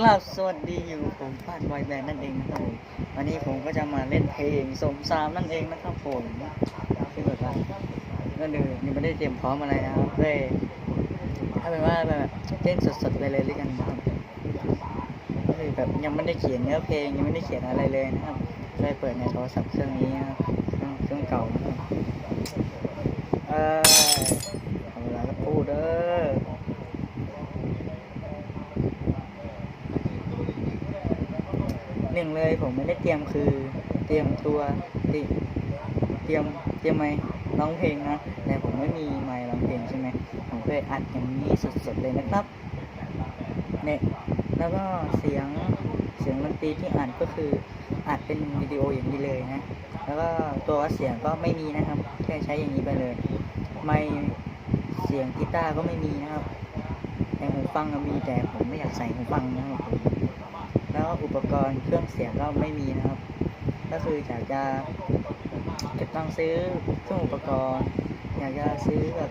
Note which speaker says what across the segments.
Speaker 1: กราบสวัสดีอยู่ผมฟาดบอยแบนด์นั่นเองนะครับผมวันนี้ผมก็จะมาเล่นเพลงสมซามนั่นเองนะครับผมคือแบบว่าก็ดูยังไม่ได้เตรียมพร้อมอะไรนะครับเลยถ้าเป็นว่าแบบเล่นสดๆไปเลยด้วยกันนะครับก็คือแบบยังไม่ได้เขียนเนื้อเพลงยังไม่ได้เขียนอะไรเลยนะครับเลยเปิดในโทรศัพท์เครื่องนี้นะครับเครื่องเก่านะครับเออเวลาก็พูดเด้อ ห นึ่งเลยผมไม่ได้เตรียมคือ เตรียมตัวเตรีเตรียมเตรียมไมค์ร้องเพลงนะแต่ผมไม่มีไมค์ร้องเพลงใช่ไหมผมก็เลยอัดอย่างนี้สดๆเลยนะครับเนี่ยแล้วก็เสียงเสียงดนตรีที่อัดก็คืออัดเป็นวิดีโออย่างนี้เลยนะแล้วก็ตัววัดเสียงก็ไม่มีนะครับแค่ใช้อย่างนี้ไปเลยไม่เสียงกีตาร์ก็ไม่มีนะครับแต่หูฟังก็มีแต่ผมไม่อยากใส่หูฟังนะครับผม แล้วอุปกรณ์เครื่องเสียงก็ไม่มีนะครับ ก็คืออยากจะเก็บตังซื้อเครื่องอุปกรณ์ อยากจะซื้อแบบ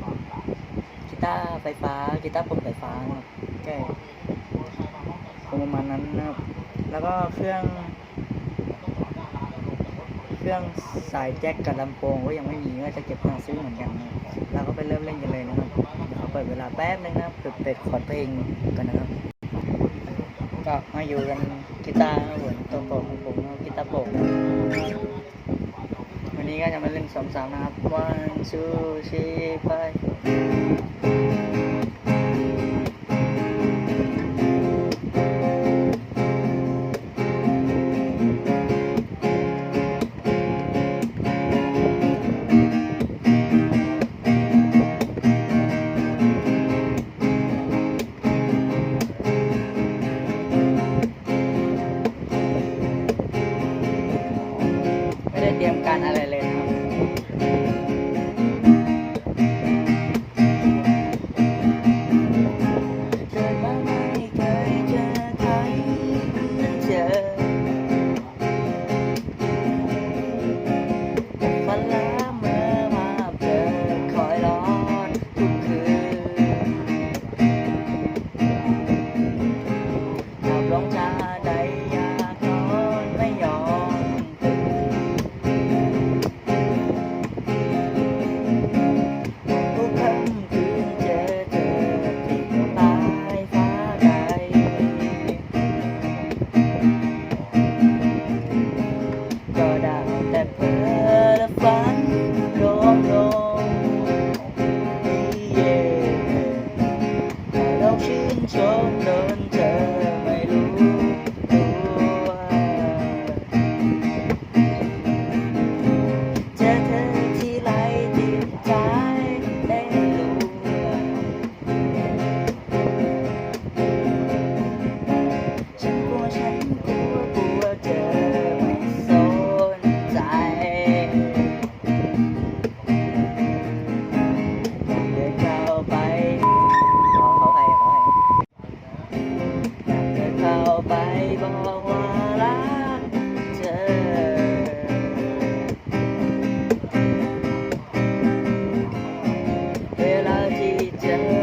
Speaker 1: กีตาร์ไฟฟ้ากีตาร์ปมไฟฟ้าครับแค่ประมาณนั้นนะครับ แล้วก็เครื่อง เครื่องสายแจ็คกับลำโพงก็ยังไม่มีก็จะเก็บตังซื้อเหมือนกันนะเราก็ไปเริ่มเล่นกันเลยนะครับเดี๋ยวเปิดเวลาแป๊บนึงนะครับเปิดเปิดคอดเพลงกันนะครับ ก็มาอยู่กันกีตาร์ครับผมตัวโปรดของผมกีตาร์โปรวันนี้ก็จะมาเล่นสองสามนะครับว่าซื้อซีไป ชื่น ที่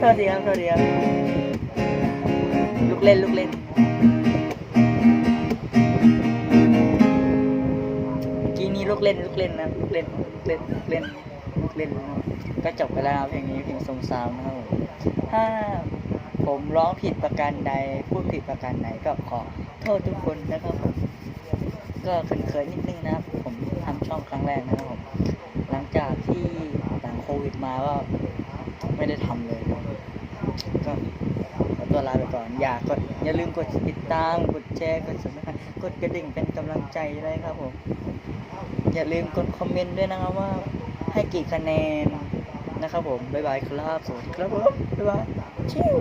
Speaker 1: โทษทีครับโทษทีครับลูกเล่นลูกเล่น กีนี้ลูกเล่นลูกเล่นนะลูกเล่นลูกเล่นลูกเล่นลูกเล่นก็จบไปแล้วเพลงนี้เพลงทรงซาวนะครับผมถ้าผมร้องผิดประการใดพูดผิดประการไหนก็ขอโทษทุกคนนะครับผมก็เขินๆนิดนึงนะครับ ผมทำช่องครั้งแรกนะครับผม จากที่หลังโควิดมาก็ไม่ได้ทำเลย ก็ขอตัวลาไปก่อน อย่ากดอย่าลืมกดติดตาม กดแชร์ กดสัครกดกระดิ่งเป็นกำลังใจเลยครับผม อย่าลืมกดคอมเมนต์ด้วยนะครับว่าให้กี่คะแนนนะครับผม บ๊ายบายครับ สวัสดีครับผมบ๊ายบายชิว